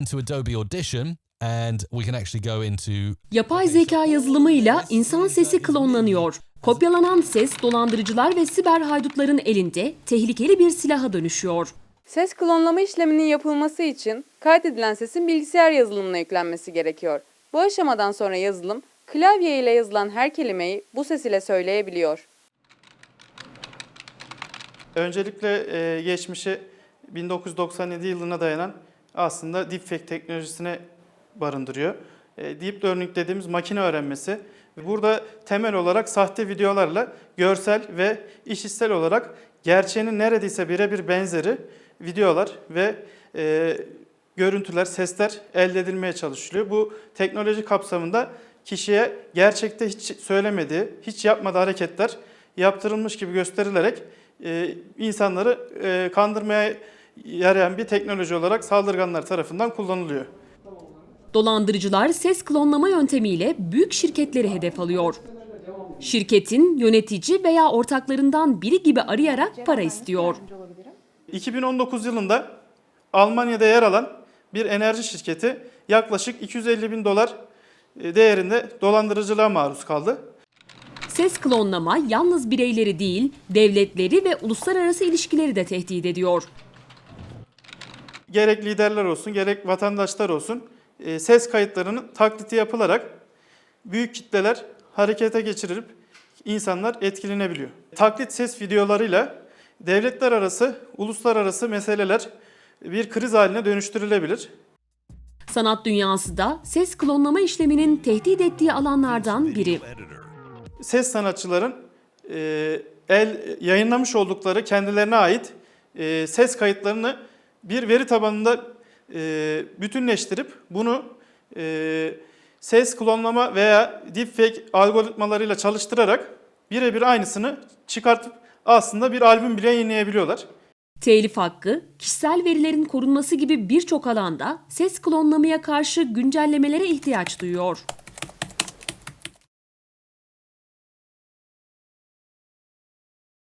into Adobe Audition and we can actually go into Yapay zeka yazılımıyla insan sesi klonlanıyor. Kopyalanan ses dolandırıcılar ve siber haydutların elinde tehlikeli bir silaha dönüşüyor. Ses klonlama işleminin yapılması için kaydedilen sesin bilgisayar yazılımına yüklenmesi gerekiyor. Bu aşamadan sonra yazılım, klavye ile yazılan her kelimeyi bu ses ile söyleyebiliyor. Öncelikle e, geçmişi 1997 yılına dayanan aslında deepfake teknolojisine barındırıyor. E, deep learning dediğimiz makine öğrenmesi. Burada temel olarak sahte videolarla görsel ve işitsel olarak gerçeğinin neredeyse birebir benzeri videolar ve e, görüntüler, sesler elde edilmeye çalışılıyor. Bu teknoloji kapsamında kişiye gerçekte hiç söylemediği, hiç yapmadığı hareketler yaptırılmış gibi gösterilerek e, insanları e, kandırmaya yarayan bir teknoloji olarak saldırganlar tarafından kullanılıyor. Dolandırıcılar ses klonlama yöntemiyle büyük şirketleri hedef alıyor. Şirketin yönetici veya ortaklarından biri gibi arayarak para istiyor. 2019 yılında Almanya'da yer alan bir enerji şirketi yaklaşık 250 bin dolar e, değerinde dolandırıcılığa maruz kaldı. Ses klonlama yalnız bireyleri değil, devletleri ve uluslararası ilişkileri de tehdit ediyor. Gerek liderler olsun, gerek vatandaşlar olsun e, ses kayıtlarının taklidi yapılarak büyük kitleler harekete geçirilip insanlar etkilenebiliyor. Taklit ses videolarıyla devletler arası, uluslararası meseleler bir kriz haline dönüştürülebilir. Sanat dünyası da ses klonlama işleminin tehdit ettiği alanlardan biri. ses sanatçıların e, el yayınlamış oldukları kendilerine ait e, ses kayıtlarını bir veri tabanında e, bütünleştirip bunu e, ses klonlama veya deepfake algoritmalarıyla çalıştırarak birebir aynısını çıkartıp aslında bir albüm bile yayınlayabiliyorlar. Telif hakkı, kişisel verilerin korunması gibi birçok alanda ses klonlamaya karşı güncellemelere ihtiyaç duyuyor.